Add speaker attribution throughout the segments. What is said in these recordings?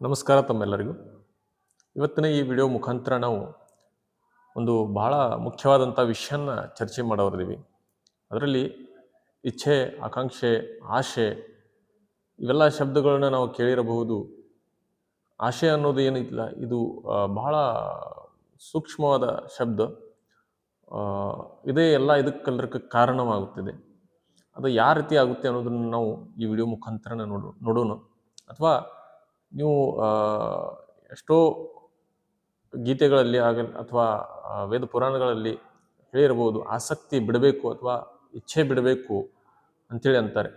Speaker 1: ನಮಸ್ಕಾರ ತಮ್ಮೆಲ್ಲರಿಗೂ. ಇವತ್ತಿನ ಈ ವಿಡಿಯೋ ಮುಖಾಂತರ ನಾವು ಒಂದು ಬಹಳ ಮುಖ್ಯವಾದಂಥ ವಿಷಯನ ಚರ್ಚೆ ಮಾಡೋರಿದ್ದೀವಿ ಅದರಲ್ಲಿ ಇಚ್ಛೆ, ಆಕಾಂಕ್ಷೆ, ಆಶೆ ಇವೆಲ್ಲ ಶಬ್ದಗಳನ್ನ ನಾವು ಕೇಳಿರಬಹುದು. ಆಶೆ ಅನ್ನೋದು ಏನಿಲ್ಲ, ಇದು ಬಹಳ ಸೂಕ್ಷ್ಮವಾದ ಶಬ್ದ. ಇದೇ ಎಲ್ಲ ಇದಕ್ಕೆಲ್ಲದಕ್ಕೆ ಕಾರಣವಾಗುತ್ತಿದೆ. ಅದು ಯಾವ ರೀತಿ ಆಗುತ್ತೆ ಅನ್ನೋದನ್ನು ನಾವು ಈ ವಿಡಿಯೋ ಮುಖಾಂತರ ನೋಡೋ, ನೋಡೋಣ. ಅಥವಾ ನೀವು ಎಷ್ಟೋ ಗೀತೆಗಳಲ್ಲಿ ಆಗ ಅಥವಾ ವೇದ ಪುರಾಣಗಳಲ್ಲಿ ಹೇಳಿರ್ಬೋದು ಆಸಕ್ತಿ ಬಿಡಬೇಕು ಅಥವಾ ಇಚ್ಛೆ ಬಿಡಬೇಕು ಅಂಥೇಳಿ ಅಂತಾರೆ.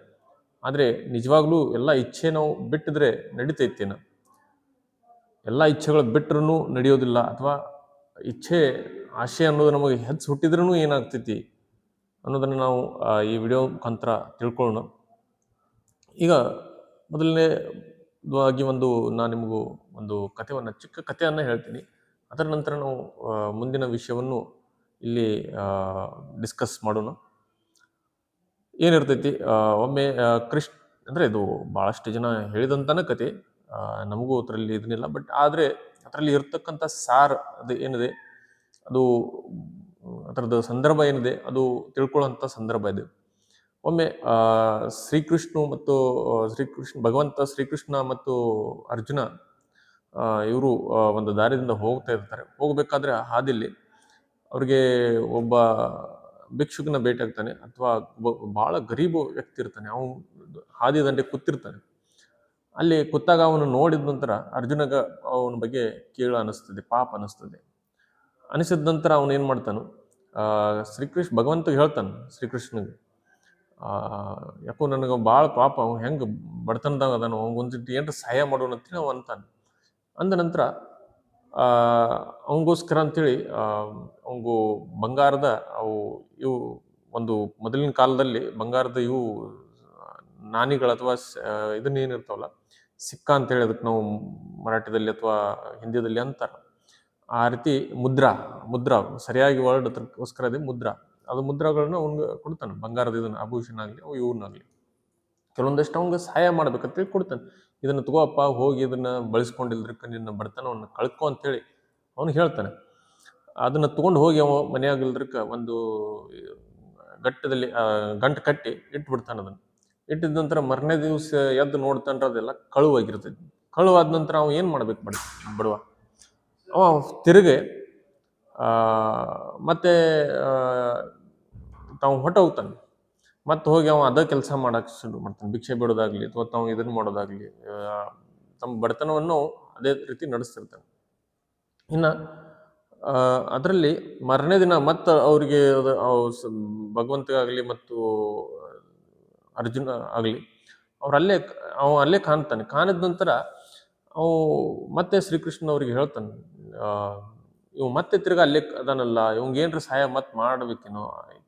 Speaker 1: ಆದರೆ ನಿಜವಾಗ್ಲೂ ಎಲ್ಲ ಇಚ್ಛೆ ನಾವು ಬಿಟ್ಟಿದ್ರೆ ನಡೀತೈತೇನ ಎಲ್ಲ ಇಚ್ಛೆಗಳು ಬಿಟ್ಟರೂ ನಡೆಯೋದಿಲ್ಲ ಅಥವಾ ಇಚ್ಛೆ ಆಶೆ ಅನ್ನೋದು ನಮಗೆ ಹೆಚ್ಚು ಹುಟ್ಟಿದ್ರೂ ಏನಾಗ್ತೈತಿ ಅನ್ನೋದನ್ನು ನಾವು ಈ ವಿಡಿಯೋ ಮುಖಾಂತರ ತಿಳ್ಕೊಳ್ಳೋಣ. ಈಗ ಮೊದಲನೇದಾಗಿ ಒಂದು ನಾನು ನಿಮಗೂ ಒಂದು ಕಥೆಯನ್ನು ಚಿಕ್ಕ ಕಥೆಯನ್ನು ಹೇಳ್ತೀನಿ. ಅದರ ನಂತರ ನಾವು ಮುಂದಿನ ವಿಷಯವನ್ನು ಇಲ್ಲಿ ಡಿಸ್ಕಸ್ ಮಾಡೋಣ. ಏನಿರ್ತೈತಿ ಒಮ್ಮೆ ಕೃಷ್ ಕೃಷ್ಣ ಅಂದರೆ ಇದು ಭಾಳಷ್ಟು ಜನ ಹೇಳಿದಂತನ ಕತೆ ನಮಗೂ ಅದರಲ್ಲಿ ಇದನ್ನಿಲ್ಲ ಬಟ್ ಆದರೆ ಅದರಲ್ಲಿ ಇರ್ತಕ್ಕಂಥ ಸಾರ್ ಅದು ಏನಿದೆ, ಅದು ಅದರದ ಸಂದರ್ಭ ಏನಿದೆ, ಅದು ತಿಳ್ಕೊಳ್ಳೋಂಥ ಸಂದರ್ಭ ಇದೆ. ಒಮ್ಮೆ ಶ್ರೀಕೃಷ್ಣ ಮತ್ತು ಶ್ರೀಕೃಷ್ಣ ಭಗವಂತ ಶ್ರೀಕೃಷ್ಣ ಮತ್ತು ಅರ್ಜುನ ಇವರು ಒಂದು ದಾರಿಯಿಂದ ಹೋಗ್ತಾ ಇರ್ತಾರೆ. ಹೋಗಬೇಕಾದ್ರೆ ಹಾದಿಲಿ ಅವ್ರಿಗೆ ಒಬ್ಬ ಭಿಕ್ಷುಕನ ಭೇಟಿ ಆಗ್ತಾನೆ ಅಥವಾ ಭಾಳ ಗರೀಬು ವ್ಯಕ್ತಿ ಇರ್ತಾನೆ. ಅವನು ಹಾದಿ ದಂಡೆ ಕೂತಿರ್ತಾನೆ. ಅಲ್ಲಿ ಕೂತಾಗ ಅವನು ನೋಡಿದ ನಂತರ ಅರ್ಜುನಗ ಅವನ ಬಗ್ಗೆ ಕೀಳು ಅನಿಸ್ತದೆ ಪಾಪ ಅನಿಸ್ತದೆ ಅನಿಸಿದ ನಂತರ ಅವನು ಏನು ಮಾಡ್ತಾನು ಶ್ರೀಕೃಷ್ಣ ಭಗವಂತ ಹೇಳ್ತಾನೆ ಶ್ರೀಕೃಷ್ಣಗೆ ಆ, ಯಾಕೋ ನನಗೆ ಭಾಳ ಪಾಪ, ಅವ್ನು ಹೆಂಗೆ ಬಡತನದಾಗ ಅದಾನೋ ಒಂದಿಟ್ಟು ಏನು ಸಹಾಯ ಮಾಡೋಣ ಅಂತೇಳಿ ಅವ ಅಂತಾನೆ. ಅಂದ ನಂತರ ಅವನಿಗೋಸ್ಕರ ಅಂತೇಳಿ ಅವಂಗು ಬಂಗಾರದ ಅವು ಇವು ಒಂದು ಮೊದಲಿನ ಕಾಲದಲ್ಲಿ ಬಂಗಾರದ ಇವು, ನಾನಿಗಳು ಅಥವಾ ಇದನ್ನೇನಿರ್ತಾವಲ್ಲ ಸಿಕ್ಕ ಅಂತೇಳಿ ಅದಕ್ಕೆ ನಾವು ಮರಾಠಿದಲ್ಲಿ ಅಥವಾ ಹಿಂದಿಯಲ್ಲಿ ಅಂತಾರೆ. ಆ ರೀತಿ ಮುದ್ರಾ ಮುದ್ರಾ, ಸರಿಯಾಗಿ ವರ್ಡ್ ಅದಕ್ಕೋಸ್ಕರ ಅದೇ ಮುದ್ರಾ. ಅದು ಮುದ್ರಾಗಳನ್ನ ಅವ್ನಿಗೆ ಕೊಡ್ತಾನೆ. ಬಂಗಾರದ ಇದನ್ನ, ಆಭೂಷಣ ಆಗಲಿ, ಅವು ಇವನ್ನಾಗಲಿ ಕೆಲವೊಂದಷ್ಟು ಅವ್ನಿಗೆ ಸಹಾಯ ಮಾಡ್ಬೇಕಂತೇಳಿ ಕೊಡ್ತಾನೆ. ಇದನ್ನು ತಗೋಪ್ಪ, ಹೋಗಿ ಇದನ್ನ ಬಳಸ್ಕೊಂಡಿಲ್ದ್ರಕ್ಕ ನಿನ್ನ ಬಡತನವನ್ನು ಕಳ್ಕೊ ಅಂತೇಳಿ ಅವನು ಹೇಳ್ತಾನೆ. ಅದನ್ನ ತಗೊಂಡು ಹೋಗಿ ಅವ ಮನೆಯಾಗಿಲ್ದ್ರಕ್ಕ ಒಂದು ಗಟ್ಟದಲ್ಲಿ ಗಂಟು ಕಟ್ಟಿ ಇಟ್ಬಿಡ್ತಾನೆ ಅದನ್ನು. ಇಟ್ಟಿದ ನಂತರ ಮರನೇ ದಿವಸ ಎದ್ದು ನೋಡ್ತಾನ್ರ ಅದೆಲ್ಲ ಕಳುವಾಗಿರ್ತೈತಿ. ಕಳುವಾದ ನಂತರ ಅವ ಏನು ಮಾಡ್ಬೇಕು ಬಡ, ಬಡವ? ಅವ ತಿರುಗಿ ಮತ್ತೆ ತಾವು ಹೊಟ್ಟ ಹೋಗ್ತಾನೆ ಮತ್ತೆ ಹೋಗಿ ಅವ ಅದ ಕೆಲಸ ಮಾಡಕ್ಕೆ ಶುರು ಮಾಡ್ತಾನೆ. ಭಿಕ್ಷೆ ಬಿಡೋದಾಗ್ಲಿ ಅಥವಾ ತಾವು ಇದನ್ನು ಮಾಡೋದಾಗ್ಲಿ ತಮ್ಮ ಬಡತನವನ್ನು ಅದೇ ರೀತಿ ನಡೆಸ್ತಿರ್ತಾನೆ. ಇನ್ನು ಅದರಲ್ಲಿ ಮರನೇ ದಿನ ಮತ್ತೆ ಅವರಿಗೆ ಭಗವಂತಗಾಗಲಿ ಮತ್ತು ಅರ್ಜುನ ಆಗಲಿ, ಅವ್ರು ಅಲ್ಲೇ, ಅವ ಅಲ್ಲೇ ಕಾಣ್ತಾನೆ. ಕಾಣಿದ ನಂತರ ಅವು ಮತ್ತೆ ಶ್ರೀಕೃಷ್ಣ ಅವ್ರಿಗೆ ಹೇಳ್ತಾನೆ ಇವ್ ಮತ್ತೆ ತಿರ್ಗಾ ಅಲ್ಲೇ ಅದಾನಲ್ಲ ಇವಂಗೇನ್ರ ಸಹಾಯ ಮತ್ತೆ ಮಾಡ್ಬೇಕೇನೋ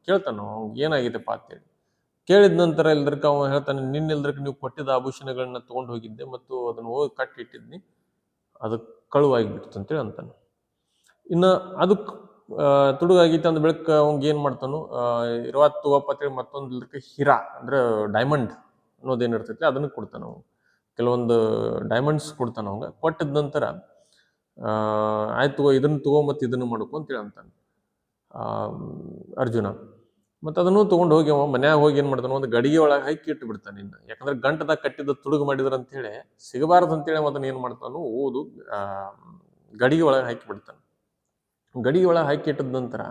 Speaker 1: ಕೇಳ್ತಾನ, ಅವ್ನಿಗೆ ಏನಾಗಿದೆಪ್ಪ ಅಂತೇಳಿ. ಕೇಳಿದ ನಂತರ ಇಲ್ದ್ರಕ್ಕೆ ಅವ ಹೇಳ್ತಾನೆ, ನಿನ್ನ ಇಲ್ದ್ರಕ ನೀವು ಕೊಟ್ಟಿದ್ದ ಆಭೂಷಣಗಳನ್ನ ತೊಗೊಂಡು ಹೋಗಿದ್ದೆ ಮತ್ತು ಅದನ್ನು ಹೋಗಿ ಕಟ್ಟಿಟ್ಟಿದ್ನಿ. ಅದು ಕಳುವಾಗಿ ಬಿಡ್ತು ಅಂತೇಳಿ ಅಂತಾನೆ. ಇನ್ನು ಅದಕ್ಕೆ ತುಡುಗಾಗಿತ್ತು ಅಂದ ಬೆಳಕ ಅವಂಗ ಏನು ಮಾಡ್ತಾನು ಇರುವತ್ತು ತಗೋಪ್ಪ ಅಂತೇಳಿ ಮತ್ತೊಂದು ಇಲ್ದಕ್ಕೆ ಹೀರಾ, ಅಂದ್ರೆ ಡೈಮಂಡ್ ಅನ್ನೋದೇನಿರ್ತೈತಿ ಅದನ್ನು ಕೊಡ್ತಾನೆ ಅವನು. ಕೆಲವೊಂದು ಡೈಮಂಡ್ಸ್ ಕೊಡ್ತಾನೆ ಅವಂಗ ಕೊಟ್ಟಿದ ನಂತರ ಆಯ್ತು ಇದನ್ನ ತಗೋ ಮತ್ತು ಇದನ್ನು ಮಾಡ್ಕೊ ಅಂತೇಳಿ ಅಂತಾನೆ. ಅರ್ಜುನ. ಮತ್ತು ಅದನ್ನು ತೊಗೊಂಡು ಹೋಗಿ ಅವ ಮನ್ಯಾಗ ಹೋಗಿ ಏನು ಮಾಡ್ತಾನೆ ಒಂದು ಗಡಿಗೆ ಒಳಗೆ ಹಾಕಿ ಇಟ್ಟು ಬಿಡ್ತಾನೆ ಇನ್ನು. ಯಾಕಂದ್ರೆ ಗಂಟದಾಗ ಕಟ್ಟಿದ ತುಡುಗು ಮಾಡಿದ್ರು ಅಂತೇಳಿ ಸಿಗಬಾರ್ದು ಅಂತೇಳಿ ಅದನ್ನ ಏನು ಮಾಡ್ತಾನು ಓದು ಗಡಿಗೆ ಒಳಗೆ ಹಾಕಿ ಬಿಡ್ತಾನೆ. ಗಡಿಗೆ ಒಳಗೆ ಹಾಕಿ ಇಟ್ಟಿದ ನಂತರ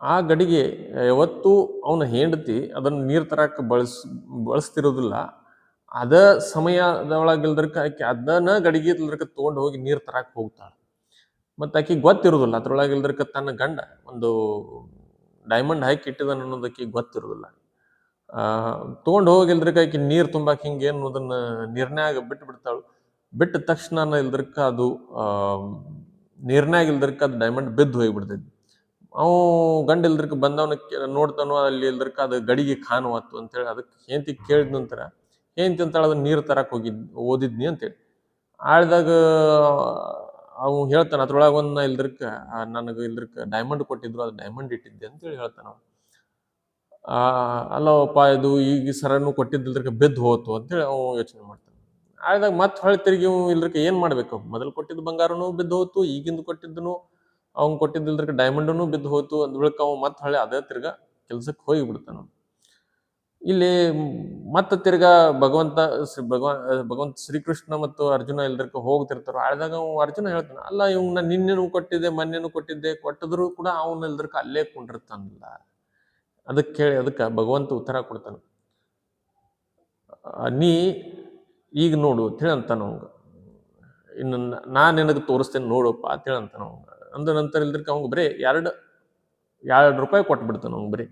Speaker 1: ಆ ಗಡಿಗೆ ಯಾವತ್ತೂ ಅವನ ಹೆಂಡತಿ ಅದನ್ನು ನೀರು ತರಕ್ಕೆ ಬಳಸ್, ಬಳಸ್ತಿರೋದಿಲ್ಲ. ಅದ ಸಮಯದ ಒಳಗಿಲ್ದಕ್ಕೆ ಹಾಕಿ ಅದನ್ನು ಗಡಿಗೆ ಇಲ್ದ್ರಕ ತೊಗೊಂಡು ಹೋಗಿ ನೀರು ತರಕ್ಕೆ ಹೋಗ್ತಾಳೆ. ಮತ್ತು ಆಕೆ ಗೊತ್ತಿರೋದಿಲ್ಲ. ಅದ್ರೊಳಗಿಲ್ದ್ರಕ ತನ್ನ ಗಂಡ ಒಂದು ಡೈಮಂಡ್ ಹಾಕಿ ಇಟ್ಟಿದ್ದಾನೆ ಅನ್ನೋದಕ್ಕೆ ಗೊತ್ತಿರೋದಿಲ್ಲ. ತೊಗೊಂಡು ಹೋಗಿಲ್ದ್ರಕ ಆಕೆ ನೀರು ತುಂಬಾಕೆ ಹಿಂಗೆ ಏನು ಅದನ್ನ ಬಿಟ್ಟು ಬಿಡ್ತಾಳು. ಬಿಟ್ಟ ತಕ್ಷಣ ಇಲ್ದ್ರಕ್ಕ ಅದು ನೀರ್ನ್ಯಾಗ ಇಲ್ದ್ರಕ ಅದು ಡೈಮಂಡ್ ಬಿದ್ದು ಹೋಗಿಬಿಡ್ತೈತಿ. ಅವು ಗಂಡ ಇಲ್ದ್ರಕ ಬಂದವನ ನೋಡ್ತಾನೋ ಅಲ್ಲಿ ಇಲ್ದ್ರಕ್ಕ ಅದು ಗಡಿಗೆ ಕಾಣುವತ್ತು ಅಂತೇಳಿ ಅದಕ್ಕೆ ಹೆಂತಿ ಕೇಳಿದ ನಂತರ ಹೆಂತಿ ಅಂತೇಳಿ ಅದನ್ನ ನೀರು ತರಕ್ಕೆ ಹೋಗಿದ್, ಓದಿದ್ನಿ ಅಂತೇಳಿ. ಆಳ್ದಾಗ ಅವು ಹೇಳ್ತಾನೆ ಅದ್ರೊಳಗೆ ಒಂದು ಇಲ್ದ್ರಕ ನನಗೆ ಇಲ್ದ್ರಕ ಡೈಮಂಡ್ ಕೊಟ್ಟಿದ್ರು, ಅದು ಡೈಮಂಡ್ ಇಟ್ಟಿದ್ದೆ ಅಂತೇಳಿ ಹೇಳ್ತಾನೆ ಅವ. ಅಲ್ಲಪ್ಪ ಇದು ಈಗ ಸರನು ಕೊಟ್ಟಿದ್ದಿಲ್ದ್ರಕ ಬಿದ್ದು ಹೋತು ಅಂತೇಳಿ ಅವು ಯೋಚನೆ ಮಾಡ್ತಾನೆ. ಆದಾಗ ಮತ್ತೆ ಹೊಳೆ ತಿರುಗಿ ಇವ್ ಏನು ಮಾಡ್ಬೇಕು? ಮೊದಲು ಕೊಟ್ಟಿದ್ದ ಬಂಗಾರನು ಬಿದ್ದು ಹೋತು, ಈಗಿಂದ ಕೊಟ್ಟಿದ್ದನು ಅವ್ನ್ ಕೊಟ್ಟಿದ್ದಿಲ್ದ್ರಕ ಡೈಮಂಡನು ಬಿದ್ದು ಹೋತು, ಅಂದ್ ಬಳಿಕ ಅವ್ ಮತ್ತೆ ಹೊಳೆ ಅದೇ ತಿರ್ಗ ಕೆಲ್ಸಕ್ಕೆ ಹೋಗಿ ಬಿಡ್ತಾನ ಇಲ್ಲಿ ಮತ್ತೆ ತಿರ್ಗಾ ಭಗವಂತ ಶ್ರೀ ಭಗವಾನ್ ಭಗವಂತ ಶ್ರೀಕೃಷ್ಣ ಮತ್ತು ಅರ್ಜುನ ಇಲ್ದಕ್ಕೆ ಹೋಗ್ತಿರ್ತಾರ, ಆಳ್ದಾಗ ಅವ್ ಅರ್ಜುನ ಹೇಳ್ತಾನೆ, ಅಲ್ಲ ಇವ್ನ ನಿನ್ನೆನು ಕೊಟ್ಟಿದ್ದೆ, ಮೊನ್ನೆನು ಕೊಟ್ಟಿದ್ದೆ, ಕೊಟ್ಟಿದ್ರು ಕೂಡ ಅವನ ಇಲ್ದಕ್ಕೆ ಅಲ್ಲೇ ಕೊಂಡಿರ್ತಾನಲ್ಲ. ಅದಕ್ಕೆ ಹೇಳಿ ಅದಕ್ಕೆ ಭಗವಂತ ಉತ್ತರ ಕೊಡ್ತಾನೆ. ನೀ ಈಗ ನೋಡು ಅಂತಾನ ಅವಂಗ ಇನ್ನು ನ- ನಿನಗೆ ತೋರಿಸ್ತೇನೆ ನೋಡಪ್ಪ ಅಂತಾನ ಅವಂಗ ಅಂದ ನಂತರ ಇಲ್ದರ್ಕ ಅವಂಗ ಬರೀ ಎರಡು ಎರಡು ರೂಪಾಯಿ ಕೊಟ್ಬಿಡ್ತಾನೆ ಅವಂಗ ಬರೀ.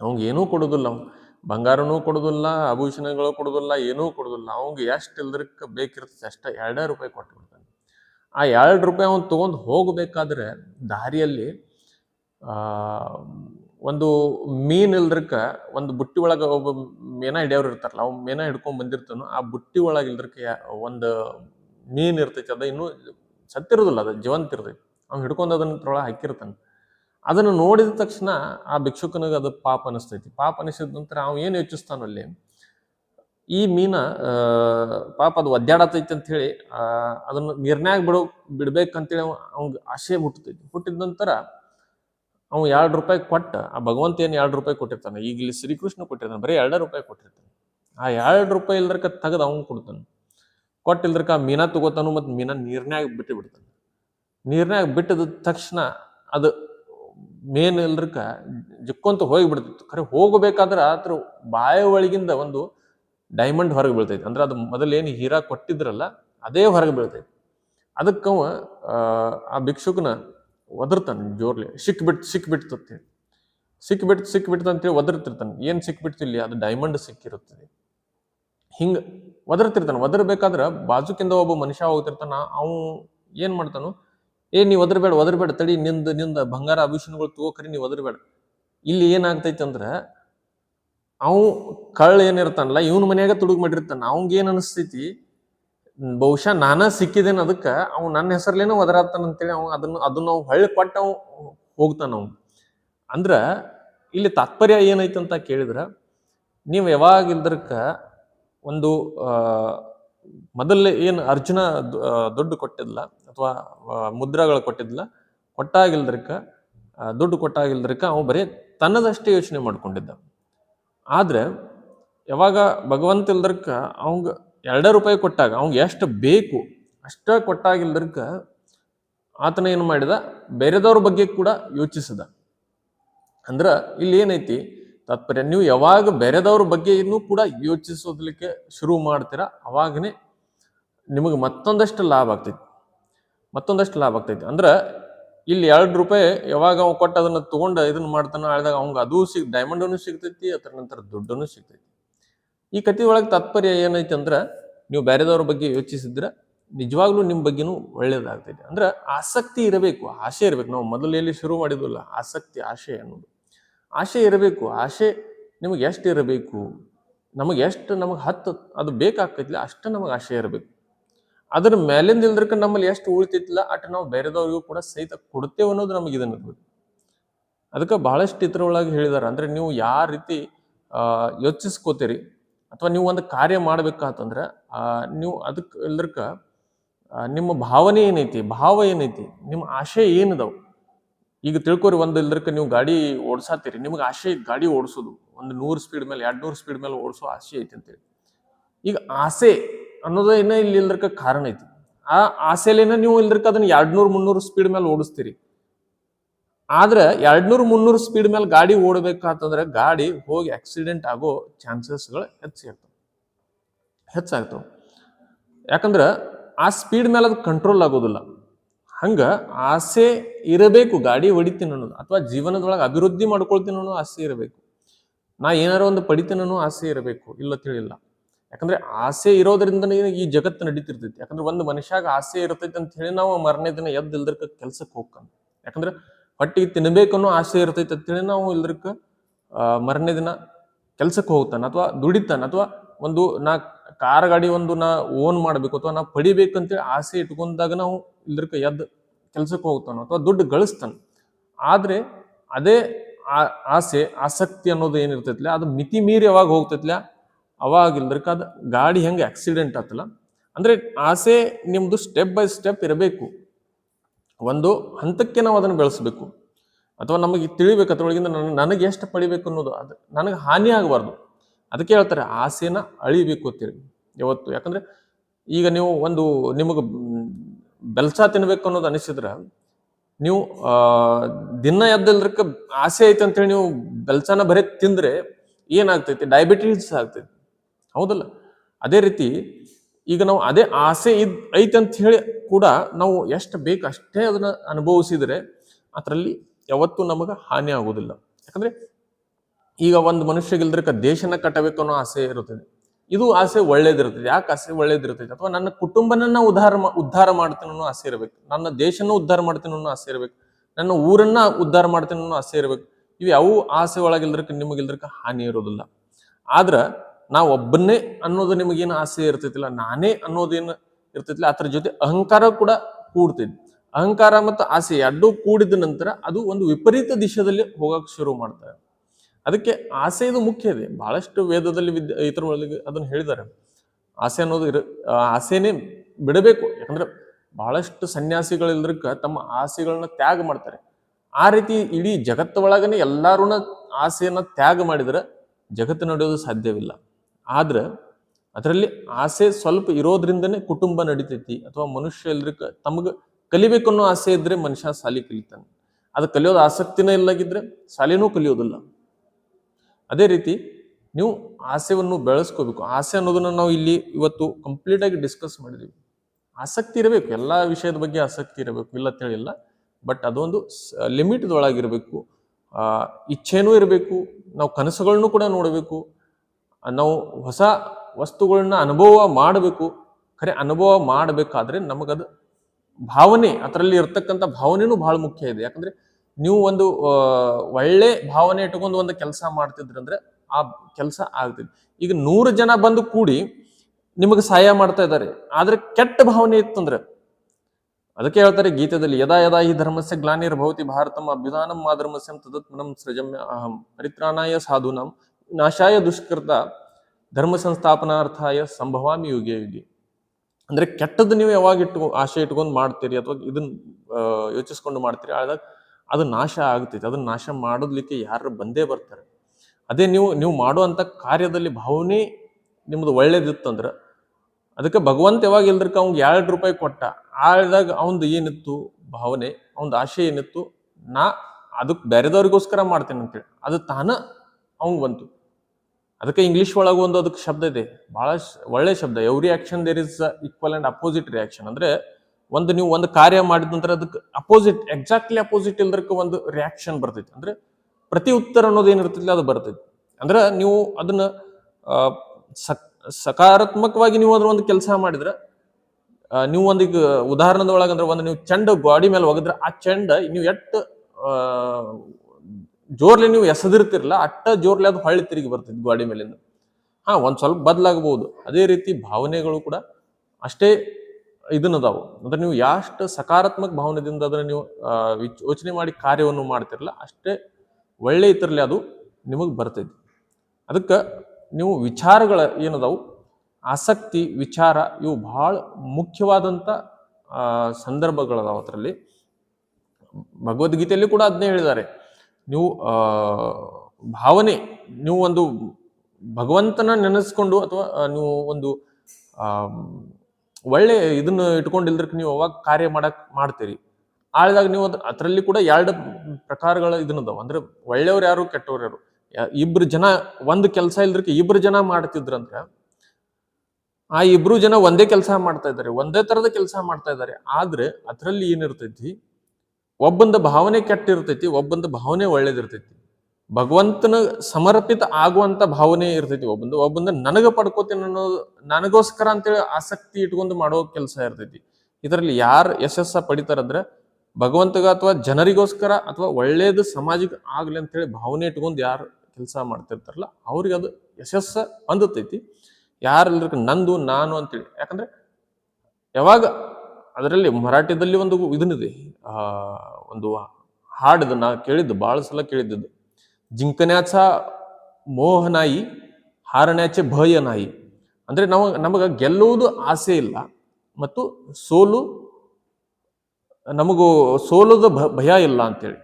Speaker 1: ಅವಂಗ ಏನೂ ಕೊಡೋದಿಲ್ಲ ಅವ್ನು. ಬಂಗಾರನೂ ಕೊಡೋದಿಲ್ಲ, ಆಭೂಷಣಗಳು ಕೊಡೋದಿಲ್ಲ, ಏನೂ ಕೊಡೋದಿಲ್ಲ. ಅವಂಗೆ ಎಷ್ಟು ಇಲ್ದ್ರಕ್ಕೆ ಬೇಕಿರ್ತದೆ ಅಷ್ಟ. ಎರಡೇ ರೂಪಾಯಿ ಕೊಟ್ಬಿಡ್ತಾನೆ ಆ ಎರಡು ರೂಪಾಯಿ ಅವ್ನು ತೊಗೊಂಡು ಹೋಗ್ಬೇಕಾದ್ರೆ ದಾರಿಯಲ್ಲಿ ಒಂದು ಮೀನ್ ಇಲ್ದ್ರಕ್ಕ ಒಂದು ಬುಟ್ಟಿ ಒಳಗೆ ಒಬ್ಬ ಮೇನ ಹಿಡಿಯೋರು ಇರ್ತಾರಲ್ಲ, ಅವ್ನು ಮೇನ ಹಿಡ್ಕೊಂಡ್ ಬಂದಿರ್ತಾನೋ, ಆ ಬುಟ್ಟಿ ಒಳಗೆ ಇಲ್ದ್ರಕ್ಕ ಒಂದು ಮೀನ್ ಇರ್ತೈತಿ, ಅದ ಇನ್ನೂ ಸತ್ತಿರೋದಿಲ್ಲ, ಅದು ಜೀವಂತ ಇರ್ತೈತಿ. ಅವ್ನು ಹಿಡ್ಕೊಂಡು ಅದನ್ನ ಒಳಗೆ ಹಾಕಿರ್ತಾನೆ. ಅದನ್ನು ನೋಡಿದ ತಕ್ಷಣ ಆ ಭಿಕ್ಷುಕನಿಗೆ ಅದು ಪಾಪ ಅನಿಸ್ತೈತಿ. ಪಾಪ ಅನಿಸಿದ ನಂತರ ಅವ ಏನು ಯೋಚಿಸ್ತಾನಲ್ಲಿ ಈ ಮೀನ ಪಾಪ ಅದು ಒದ್ದಾಡತೈತಿ ಅಂತ ಹೇಳಿ ಅದನ್ನು ನೀರ್ನ್ಯಾಗ ಬಿಡೋ, ಬಿಡ್ಬೇಕಂತೇಳಿ ಅವ ಅವಂಗ ಆಸೆ ಹುಟ್ಟತೈತಿ. ಹುಟ್ಟಿದ ನಂತರ ಅವ್ನು ಎರಡು ರೂಪಾಯಿ ಕೊಟ್ಟ, ಆ ಭಗವಂತ ಏನು ಎರಡು ರೂಪಾಯಿ ಕೊಟ್ಟಿರ್ತಾನೆ? ಈಗ ಶ್ರೀಕೃಷ್ಣ ಕೊಟ್ಟಿರ್ತಾನೆ, ಬರೀ ಎರಡು ರೂಪಾಯಿ ಕೊಟ್ಟಿರ್ತಾನೆ. ಆ ಎರಡು ರೂಪಾಯಿ ಇಲ್ದ್ರಕ ತೆಗೆದು ಅವ್ನು ಕೊಡ್ತಾನೆ. ಕೊಟ್ಟಿಲ್ದ್ರಕ ಮೀನಾ ತಗೋತಾನು ಮತ್ತು ಮೀನ ನೀರ್ನ್ಯಾಗ ಬಿಟ್ಟು ಬಿಡ್ತಾನೆ. ನೀರ್ನ್ಯಾಗ ಬಿಟ್ಟಿದ ತಕ್ಷಣ ಅದು ಮೇನ್ ಇಲ್ದರ್ಕ ಜಿಕ್ಕೊಂತ ಹೋಗಿಬಿಡ್ತಿತ್ತು ಖರೆ ಹೋಗಬೇಕಾದ್ರೆ ಅದ್ರ ಬಾಯ ಒಳಗಿಂದ ಒಂದು ಡೈಮಂಡ್ ಹೊರಗೆ ಬೀಳ್ತೈತಿ. ಅಂದ್ರೆ ಅದು ಮೊದಲೇನು ಹೀರಾ ಕೊಟ್ಟಿದ್ರಲ್ಲ ಅದೇ ಹೊರಗೆ ಬೀಳ್ತೈತಿ. ಅದಕ್ಕವ ಆ, ಆ ಭಿಕ್ಷುಕನ ಒದರ್ತಾನೆ ಜೋರ್ಲಿ. ಸಿಕ್ಬಿಟ್ಟು ಸಿಕ್ಬಿಡ್ತು ಅಂತೇಳಿ ಸಿಕ್ಬಿಟ್ಟು ಸಿಕ್ಬಿಡ್ತು ಅಂತೇಳಿ ಒದರ್ತಿರ್ತಾನೆ. ಏನು ಸಿಕ್ಬಿಡ್ತು ಇಲ್ಲಿ? ಅದು ಡೈಮಂಡ್ ಸಿಕ್ಕಿರುತ್ತದೆ. ಹಿಂಗೆ ಒದರ್ತಿರ್ತಾನೆ. ಒದರ್ಬೇಕಾದ್ರೆ ಬಾಜುಕಿಂದ ಒಬ್ಬ ಮನುಷ್ಯ ಹೋಗ್ತಿರ್ತಾನ. ಅವ್ ಏನು ಮಾಡ್ತಾನು ಏ ನೀವು ಒದರ್ಬೇಡ ಒದರ್ಬೇಡ ತಡಿ, ನಿಂದ ನಿಂದ ಬಂಗಾರ ಆಭೂಷಣಗಳು ತಗೋಕರಿ ನೀವು ಒದರ್ಬೇಡ. ಇಲ್ಲಿ ಏನಾಗ್ತೈತಿ ಅಂದ್ರೆ, ಅವ್ ಕಳ್ಳ ಏನಿರ್ತಾನಲ್ಲ, ಇವನ್ ಮನ್ಯಾಗ ತುಡುಗ್ ಮಾಡಿರ್ತಾನ ಅವಂಗ ಏನ್ ಅನಿಸ್ತೈತಿ, ಬಹುಶಃ ನಾನ ಸಿಕ್ಕಿದೇನ ಅದಕ್ಕ, ಅವ್ ನನ್ನ ಹೆಸರ್ಲೇನೋ ಒದರಾತಾನ ಅಂತೇಳಿ ಅವ್ ಅದನ್ನ ಅದನ್ನ ಅವ್ ಹೊಳ್ಳಿ ಕೊಟ್ಟ ಅವ್ ಹೋಗ್ತಾನ ಅವ್ ಅಂದ್ರ, ಇಲ್ಲಿ ತಾತ್ಪರ್ಯ ಏನೈತಂತ ಕೇಳಿದ್ರ, ನೀವು ಯಾವಾಗ ಇಲ್ದರ್ಕ ಒಂದು ಮೊದಲೇ ಏನು ಅರ್ಜುನ ದುಡ್ಡು ಕೊಟ್ಟಿದ್ಲ ಅಥವಾ ಮುದ್ರಾಗಳು ಕೊಟ್ಟಿದ್ಲ, ಕೊಟ್ಟಾಗಿಲ್ದರ್ಕ ದುಡ್ಡು ಕೊಟ್ಟಾಗಿಲ್ದರ್ಕ ಅವ ಬರೀ ತನ್ನದಷ್ಟೇ ಯೋಚನೆ ಮಾಡ್ಕೊಂಡಿದ್ದ. ಆದ್ರೆ ಯಾವಾಗ ಭಗವಂತ ಇಲ್ದರ್ಕ ಅವಂಗ ಎರಡೇ ರೂಪಾಯಿ ಕೊಟ್ಟಾಗ ಅವಂಗ ಎಷ್ಟು ಬೇಕು, ಅಷ್ಟೇ ಕೊಟ್ಟಾಗಿಲ್ದ್ರಕ್ಕ ಆತನ ಏನು ಮಾಡಿದ, ಬೇರೆದವ್ರ ಬಗ್ಗೆ ಕೂಡ ಯೋಚಿಸಿದ. ಅಂದ್ರೆ ಇಲ್ಲಿ ಏನೈತಿ ತಾತ್ಪರ್ಯ. ನೀವು ಯಾವಾಗ ಬೇರೆದವ್ರ ಬಗ್ಗೆ ಇನ್ನೂ ಕೂಡ ಯೋಚಿಸೋದಲಿಕ್ಕೆ ಶುರು ಮಾಡ್ತೀರಾ, ಅವಾಗನೇ ನಿಮಗೆ ಮತ್ತೊಂದಷ್ಟು ಲಾಭ ಆಗ್ತೈತಿ. ಮತ್ತೊಂದಷ್ಟು ಲಾಭ ಆಗ್ತೈತಿ. ಅಂದ್ರೆ ಇಲ್ಲಿ ಎರಡು ರೂಪಾಯಿ ಯಾವಾಗ ಅವ್ನು ಕೊಟ್ಟು ಅದನ್ನ ತೊಗೊಂಡು ಇದನ್ನ ಮಾಡ್ತಾನ ಆಳ್ದಾಗ ಅವಂಗ ಅದು ಸಿಗ್ ಡೈಮಂಡನು ಸಿಗ್ತೈತಿ, ಅದರ ನಂತರ ದುಡ್ಡನ್ನು ಸಿಗ್ತೈತಿ. ಈ ಕಥೆ ಒಳಗೆ ತಾತ್ಪರ್ಯ ಏನೈತಿ ಅಂದ್ರೆ ನೀವು ಬೇರೆದವ್ರ ಬಗ್ಗೆ ಯೋಚಿಸಿದ್ರೆ ನಿಜವಾಗ್ಲೂ ನಿಮ್ಮ ಬಗ್ಗೆನೂ ಒಳ್ಳೇದಾಗ್ತೈತಿ. ಅಂದ್ರೆ ಆಸಕ್ತಿ ಇರಬೇಕು, ಆಸೆ ಇರಬೇಕು. ನಾವು ಮೊದಲು ಎಲ್ಲಿ ಶುರು ಮಾಡಿದ್ವಲ್ಲ, ಆಸಕ್ತಿ ಆಶೆ ಅನ್ನೋದು. ಆಶೆ ಇರಬೇಕು ಆಸೆ ನಿಮಗೆ ಎಷ್ಟು ಇರಬೇಕು, ನಮಗೆ ಎಷ್ಟು, ನಮಗೆ ಹತ್ತು, ಅದು ಬೇಕಾಗ್ತೈತಿಲ್ಲ ಅಷ್ಟು ನಮಗೆ ಆಸೆ ಇರಬೇಕು. ಅದ್ರ ಮೇಲಿಂದ ಇಲ್ದ್ರಕ್ಕೆ ನಮ್ಮಲ್ಲಿ ಎಷ್ಟು ಉಳಿತೈತಿಲ್ಲ ಅಟ್ ನಾವು ಬೇರೆದವ್ರಿಗೂ ಕೂಡ ಸಹಿತ ಕೊಡ್ತೇವೆ ಅನ್ನೋದು ನಮಗೆ ಇದನ್ನು ಇರ್ಬೇಕು. ಅದಕ್ಕೆ ಬಹಳಷ್ಟು ಇತರೊಳಗೆ ಹೇಳಿದಾರೆ. ಅಂದ್ರೆ ನೀವು ಯಾವ ರೀತಿ ಯೋಚಿಸ್ಕೋತೀರಿ? ಅಥವಾ ನೀವು ಒಂದು ಕಾರ್ಯ ಮಾಡ್ಬೇಕಾತಂದ್ರೆ ನೀವು ಅದಕ್ಕೆ ಇಲ್ದ್ರಕ ನಿಮ್ಮ ಭಾವನೆ ಏನೈತಿ? ಭಾವ ಏನೈತಿ? ನಿಮ್ಮ ಆಶೆ ಏನದಾವ್? ಈಗ ತಿಳ್ಕೊರಿ ಒಂದು ಇಲ್ದ್ರಕ್ಕ ನೀವು ಗಾಡಿ ಓಡಿಸಾತೀರಿ. ನಿಮ್ಗೆ ಆಸೆ ಐತಿ ಗಾಡಿ ಓಡಿಸೋದು. ಒಂದು ನೂರು ಸ್ಪೀಡ್ ಮೇಲೆ, ಎರಡು ನೂರು ಸ್ಪೀಡ್ ಮೇಲೆ ಓಡಿಸೋ ಆಸೆ ಐತಿ ಅಂತೇಳಿ. ಈಗ ಆಸೆ ಅನ್ನೋದು ಏನೋ ಇಲ್ಲಿ ಇಲ್ದ್ರಕ್ಕ ಕಾರಣ ಐತಿ. ಆ ಆಸೆಲೇನ ನೀವು ಇಲ್ದ್ರಕ್ಕ ಅದನ್ನ ಎರಡ್ ನೂರು, ಮುನ್ನೂರು ಸ್ಪೀಡ್ ಮೇಲೆ ಓಡಿಸ್ತೀರಿ. ಆದ್ರೆ ಎರಡ್ನೂರು ಮುನ್ನೂರು ಸ್ಪೀಡ್ ಮೇಲೆ ಗಾಡಿ ಓಡಬೇಕಂತಂದ್ರೆ ಗಾಡಿ ಹೋಗಿ ಆಕ್ಸಿಡೆಂಟ್ ಆಗೋ ಚಾನ್ಸಸ್ಗಳು ಹೆಚ್ಚಿರ್ತವೆ ಹೆಚ್ಚಾಗ್ತವೆ ಯಾಕಂದ್ರೆ ಆ ಸ್ಪೀಡ್ ಮೇಲೆ ಅದು ಕಂಟ್ರೋಲ್ ಆಗೋದಿಲ್ಲ. ಹಂಗ ಆಸೆ ಇರಬೇಕು, ಗಾಡಿ ಹೊಡಿತೀನಿ ಅನ್ನೋದು ಅಥವಾ ಜೀವನದೊಳಗೆ ಅಭಿವೃದ್ಧಿ ಮಾಡ್ಕೊಳ್ತೀನಿ ಅನ್ನೋ ಆಸೆ ಇರಬೇಕು. ನಾ ಏನಾರ ಒಂದು ಪಡಿತೀನಿ ಅನ್ನೋ ಆಸೆ ಇರಬೇಕು, ಇಲ್ಲ ತಿಳಿಲ್ಲ. ಯಾಕಂದ್ರೆ ಆಸೆ ಇರೋದ್ರಿಂದನೇ ಈ ಜಗತ್ತು ನಡೀತಿರ್ತೈತಿ. ಯಾಕಂದ್ರೆ ಒಂದು ಮನುಷ್ಯಾಗ ಆಸೆ ಇರ್ತೈತಿ ಅಂತ ಹೇಳಿ ನಾವು ಮರನೇ ದಿನ ಎದ್ದು ಇಲ್ದ್ರಕ್ಕೆ ಕೆಲ್ಸಕ್ಕೆ ಹೋಗ್ಕಂತ ಯಾಕಂದ್ರೆ ಹೊಟ್ಟಿಗೆ ತಿನ್ಬೇಕನ್ನೋ ಆಸೆ ಇರ್ತೈತಿ ಅಂತೇಳಿ ನಾವು ಇಲ್ದರ್ಕ ಮರನೇ ದಿನ ಕೆಲ್ಸಕ್ಕೆ ಹೋಗ್ತಾನೆ ಅಥವಾ ದುಡಿತಾನೆ ಅಥವಾ ಒಂದು ನಾ ಕಾರ್ ಗಾಡಿ ಒಂದು ನಾ ಓನ್ ಮಾಡಬೇಕು ಅಥವಾ ನಾ ಪಡಿಬೇಕಂತೇಳಿ ಆಸೆ ಇಟ್ಕೊಂಡಾಗ ನಾವು ಇಲ್ದರ್ಕ ಎದ್ದು ಕೆಲ್ಸಕ್ಕೆ ಹೋಗ್ತಾನೋ ಅಥವಾ ದುಡ್ಡು ಗಳಿಸ್ತಾನೆ, ಆದರೆ ಅದೇ ಆಸೆ, ಆಸಕ್ತಿ ಅನ್ನೋದು ಏನಿರ್ತೈತಿಲ್ಲ ಅದು ಮಿತಿ ಮೀರಿ ಯಾವಾಗ ಹೋಗ್ತೈತಿಲ್ಲ ಅವಾಗ ಇಲ್ದ್ರಕ ಅದು ಗಾಡಿ ಹೆಂಗೆ ಆಕ್ಸಿಡೆಂಟ್ ಆತಲ್ಲ. ಅಂದರೆ ಆಸೆ ನಿಮ್ಮದು ಸ್ಟೆಪ್ ಬೈ ಸ್ಟೆಪ್ ಇರಬೇಕು. ಒಂದು ಹಂತಕ್ಕೆ ನಾವು ಅದನ್ನು ಬೆಳೆಸಬೇಕು ಅಥವಾ ನಮಗೆ ತಿಳಿಬೇಕು ಅದರೊಳಗಿಂದ ನನಗೆ ನನಗೆ ಎಷ್ಟು ಪಡಿಬೇಕು ಅನ್ನೋದು, ಅದು ನನಗೆ ಹಾನಿ ಆಗಬಾರ್ದು. ಅದಕ್ಕೆ ಹೇಳ್ತಾರೆ, ಆಸೆನ ಅಳಿಬೇಕು ಅಂತೇಳಿ ಯಾವತ್ತು? ಯಾಕಂದ್ರೆ ಈಗ ನೀವು ಒಂದು ನಿಮಗೆ ಬೆಲ್ಸ ತಿನ್ಬೇಕು ಅನ್ನೋದು ಅನಿಸಿದ್ರ ನೀವು ದಿನ ಎದ್ದಲ್ರಕ್ಕ ಆಸೆ ಐತೆ ಅಂತೇಳಿ ನೀವು ಬೆಲ್ಸನ ಬರೀ ತಿಂದ್ರೆ ಏನಾಗ್ತೈತಿ? ಡಯಾಬಿಟೀಸ್ ಆಗ್ತೈತಿ. ಹೌದಲ್ಲ? ಅದೇ ರೀತಿ ಈಗ ನಾವು ಅದೇ ಆಸೆ ಇದ್ ಐತೆ ಅಂತ ಹೇಳಿ ಕೂಡ ನಾವು ಎಷ್ಟು ಬೇಕು ಅಷ್ಟೇ ಅದನ್ನ ಅನುಭವಿಸಿದ್ರೆ ಅದರಲ್ಲಿ ಯಾವತ್ತೂ ನಮಗೆ ಹಾನಿ ಆಗೋದಿಲ್ಲ. ಯಾಕಂದ್ರೆ ಈಗ ಒಂದು ಮನುಷ್ಯಗಿಲ್ದ್ರಕ ದೇಶನ ಕಟ್ಟಬೇಕು ಅನ್ನೋ ಆಸೆ ಇರುತ್ತದೆ. ಇದು ಆಸೆ ಒಳ್ಳೇದಿರ್ತದೆ. ಯಾಕೆ ಆಸೆ ಒಳ್ಳೇದಿರ್ತೈತೆ ಅಥವಾ ನನ್ನ ಕುಟುಂಬನನ್ನ ಉದ್ಧಾರ ಉದ್ಧಾರ ಮಾಡ್ತೀನಿ ಅನ್ನೋ ಆಸೆ ಇರಬೇಕು. ನನ್ನ ದೇಶನ ಉದ್ಧಾರ ಮಾಡ್ತೀನಿ ಅನ್ನೋ ಆಸೆ ಇರಬೇಕು. ನನ್ನ ಊರನ್ನ ಉದ್ಧಾರ ಮಾಡ್ತೀನಿ ಅನ್ನೋ ಆಸೆ ಇರಬೇಕು. ಇವು ಯಾವ ಆಸೆ ಒಳಗಿಲ್ದಕ್ಕೆ ನಿಮಗಿಲ್ದಕ್ಕೆ ಹಾನಿ ಇರೋದಿಲ್ಲ. ಆದ್ರ ನಾ ಒಬ್ಬನೇ ಅನ್ನೋದು ನಿಮಗೇನು ಆಸೆ ಇರ್ತೈತಿಲ್ಲ, ನಾನೇ ಅನ್ನೋದೇನು ಇರ್ತೈತಿಲ್ಲ, ಅದ್ರ ಜೊತೆ ಅಹಂಕಾರ ಕೂಡ ಕೂಡ್ತೈತಿ. ಅಹಂಕಾರ ಮತ್ತು ಆಸೆ ಎರಡೂ ಕೂಡಿದ ನಂತರ ಅದು ಒಂದು ವಿಪರೀತ ದಿಶೆಯಲ್ಲಿ ಹೋಗಕ್ಕೆ ಶುರು ಮಾಡ್ತಾರೆ ಅದಕ್ಕೆ ಆಸೆ ಇದು ಮುಖ್ಯ ಇದೆ. ಬಹಳಷ್ಟು ವೇದದಲ್ಲಿ ವಿದ್ಯ, ಇತರ ಅದನ್ನು ಹೇಳಿದ್ದಾರೆ. ಆಸೆ ಅನ್ನೋದು ಇರ ಆಸೆನೇ ಬಿಡಬೇಕು. ಯಾಕಂದ್ರೆ ಬಹಳಷ್ಟು ಸನ್ಯಾಸಿಗಳಿಲ್ದಕ್ಕ ತಮ್ಮ ಆಸೆಗಳನ್ನ ತ್ಯಾಗ ಮಾಡ್ತಾರೆ. ಆ ರೀತಿ ಇಡೀ ಜಗತ್ತ ಒಳಗನೆ ಎಲ್ಲಾರುನ ಆಸೆಯನ್ನ ತ್ಯಾಗ ಮಾಡಿದ್ರೆ ಜಗತ್ತು ನಡೆಯೋದು ಸಾಧ್ಯವಿಲ್ಲ. ಆದ್ರೆ ಅದರಲ್ಲಿ ಆಸೆ ಸ್ವಲ್ಪ ಇರೋದ್ರಿಂದನೇ ಕುಟುಂಬ ನಡಿತೈತಿ ಅಥವಾ ಮನುಷ್ಯ ಎಲ್ರಿಕ ತಮಗ ಕಲಿಬೇಕು ಅನ್ನೋ ಆಸೆ ಇದ್ರೆ ಮನುಷ್ಯ ಸಾಲಿ ಕಲಿತಾನೆ. ಅದು ಕಲಿಯೋದು ಆಸಕ್ತಿನೇ ಇಲ್ಲಾಗಿದ್ರೆ ಶಾಲೆನೂ ಕಲಿಯೋದಿಲ್ಲ. ಅದೇ ರೀತಿ ನೀವು ಆಸೆಯನ್ನು ಬೆಳೆಸ್ಕೋಬೇಕು. ಆಸೆ ಅನ್ನೋದನ್ನ ನಾವು ಇಲ್ಲಿ ಇವತ್ತು ಕಂಪ್ಲೀಟ್ ಆಗಿ ಡಿಸ್ಕಸ್ ಮಾಡಿದೀವಿ. ಆಸಕ್ತಿ ಇರಬೇಕು. ಎಲ್ಲ ವಿಷಯದ ಬಗ್ಗೆ ಆಸಕ್ತಿ ಇರಬೇಕು. ಇಲ್ಲ ಹೇಳಿಲ್ಲ. ಬಟ್ ಅದೊಂದು ಲಿಮಿಟ್ ಒಳಗಿರಬೇಕು ಆ, ಇಚ್ಛೆನೂ ಇರಬೇಕು. ನಾವು ಕನಸುಗಳನ್ನು ಕೂಡ ನೋಡಬೇಕು. ನಾವು ಹೊಸ ವಸ್ತುಗಳನ್ನ ಅನುಭವ ಮಾಡಬೇಕು. ಖರೆ, ಅನುಭವ ಮಾಡಬೇಕಾದ್ರೆ ನಮಗದು ಭಾವನೆ, ಅದರಲ್ಲಿ ಇರ್ತಕ್ಕಂಥ ಭಾವನೆನೂ ಬಹಳ ಮುಖ್ಯ ಇದೆ. ಯಾಕಂದ್ರೆ ನೀವು ಒಂದು ಒಳ್ಳೆ ಭಾವನೆ ಇಟ್ಕೊಂಡು ಒಂದು ಕೆಲಸ ಮಾಡ್ತಿದ್ರಂದ್ರೆ ಆ ಕೆಲಸ ಆಗ್ತದೆ. ಈಗ ನೂರು ಜನ ಬಂದು ಕೂಡಿ ನಿಮಗೆ ಸಹಾಯ ಮಾಡ್ತಾ ಇದ್ದಾರೆ. ಆದ್ರೆ ಕೆಟ್ಟ ಭಾವನೆ ಇತ್ತಂದ್ರೆ ಅದಕ್ಕೆ ಹೇಳ್ತಾರೆ ಗೀತದಲ್ಲಿ, ಯದಾ ಯದಾ ಈ ಧರ್ಮಸ್ಯ ಗ್ಲಾನಿರ್ಭವತಿ ಭಾರತಂ ಅಭ್ಯುದಾನಂ ಮಾಧರ್ಮಸ್ಯಂ ತದತ್ಮನಂ ಸೃಜಮ್ಯ ಅಹಂ ಪರಿತ್ರಾಣಾಯ ಸಾಧೂನಾಂ ನಾಶಾಯ ದುಷ್ಕೃತ ಧರ್ಮ ಸಂಸ್ಥಾಪನಾರ್ಥಾಯ ಸಂಭವಾಮಿ ಯುಗೆ ಯುಗಿ. ಅಂದ್ರೆ ಕೆಟ್ಟದ್ದು ನೀವು ಯಾವಾಗ ಇಟ್ಟು, ಆಶೆ ಇಟ್ಕೊಂಡು ಮಾಡ್ತೀರಿ ಅಥವಾ ಇದನ್ನ ಯೋಚಿಸ್ಕೊಂಡು ಮಾಡ್ತೀರಿ, ಆದಾಗ ಅದು ನಾಶ ಆಗ್ತೈತಿ ಅದನ್ನ ನಾಶ ಮಾಡೋದ್ಲಿಕ್ಕೆ ಯಾರು ಬಂದೇ ಬರ್ತಾರೆ. ಅದೇ ನೀವು ನೀವು ಮಾಡುವಂತ ಕಾರ್ಯದಲ್ಲಿ ಭಾವನೆ ನಿಮ್ದು ಒಳ್ಳೇದಿತ್ತಂದ್ರೆ ಅದಕ್ಕೆ ಭಗವಂತ ಯಾವಾಗ ಇಲ್ದ್ರಕ್ಕೆ ಅವ್ನಿಗೆ ಎರಡು ರೂಪಾಯಿ ಕೊಟ್ಟ ಆಳ್ದಾಗ ಅವಂದು ಏನಿತ್ತು ಭಾವನೆ, ಅವಂದು ಆಶೆ ಏನಿತ್ತು, ನಾ ಅದಕ್ಕೆ ಬೇರೆದವ್ರಿಗೋಸ್ಕರ ಮಾಡ್ತೇನೆ ಅಂತೇಳಿ. ಅದು ತಾನ ಅವ್ಗೆ ಬಂತು. ಅದಕ್ಕೆ ಇಂಗ್ಲಿಷ್ ಒಳಗೆ ಒಂದು ಅದಕ್ಕೆ ಶಬ್ದ ಇದೆ. ಶ- ಒಳ್ಳೆ ಶಬ್ದ. Every action there is equal and opposite reaction ಅಂದ್ರೆ ಒಂದು ನೀವು ಒಂದು ಕಾರ್ಯ ಮಾಡಿದ ನಂತರ ಅದಕ್ಕೆ ಅಪೋಸಿಟ್ ಎಕ್ಸಾಕ್ಟ್ಲಿ ಅಪೋಸಿಟ್ ಇಲ್ದಕ್ಕೆ ಒಂದು ರಿಯಾಕ್ಷನ್ ಬರ್ತೈತಿ. ಅಂದ್ರೆ ಪ್ರತಿ ಉತ್ತರ ಅನ್ನೋದು ಏನಿರ್ತೈತಿ ಅದು ಬರ್ತೈತಿ. ಅಂದ್ರೆ ನೀವು ಅದನ್ನ ಸಕ್, ಸಕಾರಾತ್ಮಕವಾಗಿ ನೀವು ಅದ್ರ ಒಂದು ಕೆಲಸ ಮಾಡಿದ್ರೆ ನೀವು ಒಂದು ಈಗ ಉದಾಹರಣದ ಅಂದ್ರೆ ಒಂದು ನೀವು ಚೆಂಡ ಗಾಡಿ ಮೇಲೆ ಒಗದ್ರೆ ಆ ಚೆಂಡ ನೀವು ಎಷ್ಟು ಜೋರ್ಲಿ ನೀವು ಎಸೆದಿರ್ತಿರಲ್ಲ ಅಟ್ಟ ಜೋರ್ಲಿ ಅದು ಹೊಳ್ಳಿ ತಿರುಗಿ ಬರ್ತೈತಿ ಗಾಡಿ ಮೇಲಿಂದ. ಹಾ, ಒಂದ್ ಸ್ವಲ್ಪ ಬದಲಾಗಬಹುದು ಅದೇ ರೀತಿ ಭಾವನೆಗಳು ಕೂಡ ಅಷ್ಟೇ ಇದನ್ನದಾವು. ಅಂದ್ರೆ ನೀವು ಯಾಷ್ಟು ಸಕಾರಾತ್ಮಕ ಭಾವನೆದಿಂದ ಅದನ್ನ ನೀವು ಯೋಚನೆ ಮಾಡಿ ಕಾರ್ಯವನ್ನು ಮಾಡ್ತಿರಲ್ಲ ಅಷ್ಟೇ ಒಳ್ಳೆ ಇತರಲಿ ಅದು ನಿಮಗೆ ಬರ್ತೈತಿ ಅದಕ್ಕೆ ನೀವು ವಿಚಾರಗಳ ಏನದಾವು, ಆಸಕ್ತಿ, ವಿಚಾರ, ಇವು ಬಹಳ ಮುಖ್ಯವಾದಂಥ ಸಂದರ್ಭಗಳದಾವು ಅದರಲ್ಲಿ. ಭಗವದ್ಗೀತೆಯಲ್ಲಿ ಕೂಡ ಅದನ್ನೇ ಹೇಳಿದ್ದಾರೆ. ನೀವು ಭಾವನೆ, ನೀವು ಒಂದು ಭಗವಂತನ ನೆನೆಸ್ಕೊಂಡು ಅಥವಾ ನೀವು ಒಂದು ಒಳ್ಳೆ ಇದನ್ನ ಇಟ್ಕೊಂಡಿಲ್ದ್ರಕ್ಕೆ ನೀವು ಅವಾಗ ಕಾರ್ಯ ಮಾಡಕ್ ಮಾಡ್ತೀರಿ. ಆಳ್ದಾಗ ನೀವು ಅದ್ ಅದರಲ್ಲಿ ಕೂಡ ಎರಡು ಪ್ರಕಾರಗಳ ಇದನ್ನದಾವ. ಅಂದ್ರೆ ಒಳ್ಳೆಯವ್ರು ಯಾರು, ಕೆಟ್ಟವ್ರು ಯಾರು? ಇಬ್ರು ಜನ ಒಂದು ಕೆಲಸ ಇಲ್ದ್ರಕ್ಕೆ ಇಬ್ರು ಜನ ಮಾಡ್ತಿದ್ರಂದ್ರ ಆ ಇಬ್ರು ಜನ ಒಂದೇ ಕೆಲಸ ಮಾಡ್ತಾ ಇದ್ದಾರೆ, ಒಂದೇ ತರದ ಕೆಲಸ ಮಾಡ್ತಾ ಇದ್ದಾರೆ. ಆದ್ರೆ ಅದರಲ್ಲಿ ಏನಿರ್ತೈತಿ? ಒಬ್ಬಂದ ಭಾವನೆ ಕೆಟ್ಟಿರ್ತೈತಿ, ಒಬ್ಬಂದ ಭಾವನೆ ಒಳ್ಳೇದಿರ್ತೈತಿ. ಭಗವಂತನ ಸಮರ್ಪಿತ ಆಗುವಂತ ಭಾವನೆ ಇರ್ತೈತಿ ಒಬ್ಬಂದು. ಒಬ್ಬಂದ ನನಗ ಪಡ್ಕೋತೀನಿ ಅನ್ನೋದು ನನಗೋಸ್ಕರ ಅಂತೇಳಿ ಆಸಕ್ತಿ ಇಟ್ಕೊಂಡು ಮಾಡೋ ಕೆಲಸ ಇರ್ತೈತಿ. ಇದರಲ್ಲಿ ಯಾರು ಯಶಸ್ಸ ಪಡಿತಾರಂದ್ರೆ ಭಗವಂತಗ ಅಥವಾ ಜನರಿಗೋಸ್ಕರ ಅಥವಾ ಒಳ್ಳೇದು ಸಮಾಜಕ್ಕೆ ಆಗ್ಲಿ ಅಂತೇಳಿ ಭಾವನೆ ಇಟ್ಕೊಂಡು ಯಾರು ಕೆಲಸ ಮಾಡ್ತಿರ್ತಾರಲ್ಲ, ಅವ್ರಿಗೆ ಅದು ಯಶಸ್ಸ ಹೊಂದತೈತಿ ಯಾರು ನಂದು, ನಾನು ಅಂತೇಳಿ. ಯಾಕಂದ್ರೆ ಯಾವಾಗ ಅದರಲ್ಲಿ ಮರಾಠಿದಲ್ಲಿ ಒಂದು ಇದನ್ನಿದೆ. ಆ, ಒಂದು ಹಾಡಿದ ನಾ ಕೇಳಿದ್ದು ಬಹಳ ಸಲ ಕೇಳಿದ್ದು ಜಿಂಕನ್ಯಾಚಾ ಮೋಹ ನಾಯಿ, ಹಾರಣ್ಯಾಚೆ ಭಯ ನಾಯಿ. ಅಂದರೆ ನಾವು, ನಮಗೆ ಗೆಲ್ಲುವುದು ಆಸೆ ಇಲ್ಲ, ಮತ್ತು ಸೋಲು, ನಮಗೂ ಸೋಲದ ಭಯ ಇಲ್ಲ ಅಂತೇಳಿ.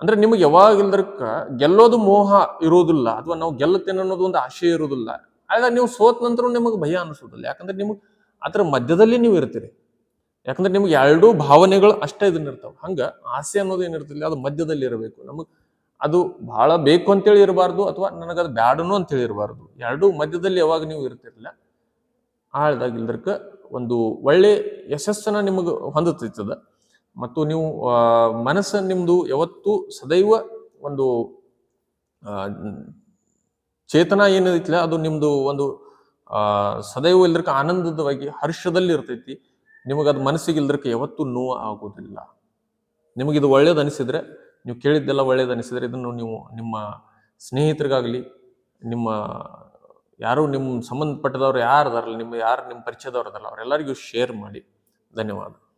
Speaker 1: ಅಂದ್ರೆ ನಿಮಗೆ ಯಾವಾಗಲ್ದಕ್ಕ ಗೆಲ್ಲೋದು ಮೋಹ ಇರೋದಿಲ್ಲ, ಅಥವಾ ನಾವು ಗೆಲ್ಲುತ್ತೇನೆ ಅನ್ನೋದು ಒಂದು ಆಶೆ ಇರೋದಿಲ್ಲ, ಆಗ ನೀವು ಸೋತ ನಂತರ ನಿಮಗೆ ಭಯ ಅನಿಸೋದಿಲ್ಲ. ಯಾಕಂದ್ರೆ ನಿಮಗೆ ಅದರ ಮಧ್ಯದಲ್ಲಿ ನೀವು ಇರ್ತೀರಿ. ಯಾಕಂದ್ರೆ ನಿಮಗೆ ಎರಡೂ ಭಾವನೆಗಳು ಅಷ್ಟೇ ಇದನ್ನಿರ್ತಾವೆ ಹಂಗೆ ಹಂಗ ಆಸೆ ಅನ್ನೋದು ಏನಿರ್ತಿಲ್ಲ, ಅದು ಮಧ್ಯದಲ್ಲಿ ಇರಬೇಕು. ನಮಗೆ ಅದು ಬಹಳ ಬೇಕು ಅಂತೇಳಿ ಇರಬಾರ್ದು ಅಥವಾ ನನಗದು ಬ್ಯಾಡನು ಅಂತೇಳಿ ಇರಬಾರ್ದು. ಎರಡೂ ಮಧ್ಯದಲ್ಲಿ ಯಾವಾಗ ನೀವು ಇರ್ತಿರಲಿಲ್ಲ ಆಳ್ದಾಗ ಇಲ್ದರ್ಕ ಒಂದು ಒಳ್ಳೆ ಯಶಸ್ಸನ್ನ ನಿಮಗೆ ಹೊಂದುತ್ತಿತ್ತದ ಮತ್ತು ನೀವು ಮನಸ್ಸು ನಿಮ್ಮದು ಯಾವತ್ತೂ ಸದೈವ ಒಂದು ಚೇತನ ಏನೈತಿಲ್ಲ ಅದು ನಿಮ್ಮದು ಒಂದು ಸದೈವ ಇಲ್ದರ್ಕ ಆನಂದದವಾಗಿ ಹರ್ಷದಲ್ಲಿ ಇರ್ತೈತಿ. ನಿಮಗದು ಮನಸ್ಸಿಗೆ ಇಲ್ದರ್ಕ ಯಾವತ್ತೂ ನೋವು ಆಗೋದಿಲ್ಲ. ನಿಮಗಿದು ಒಳ್ಳೇದು ಅನಿಸಿದ್ರೆ ನೀವು ಕೇಳಿದ್ದೆಲ್ಲ ಒಳ್ಳೇದು ಅನಿಸಿದರೆ ಇದನ್ನು ನೀವು ನಿಮ್ಮ ಸ್ನೇಹಿತರಿಗಾಗಲಿ, ನಿಮ್ಮ ಯಾರು ನಿಮ್ಮ ಸಂಬಂಧಪಟ್ಟದವ್ರು ಯಾರು ಅದಾರಲ್ಲ, ನಿಮ್ಮ ಯಾರು ನಿಮ್ಮ ಪರಿಚಯದವ್ರು ಅದಲ್ಲ ಅವರೆಲ್ಲರಿಗೂ ಶೇರ್ ಮಾಡಿ. ಧನ್ಯವಾದ.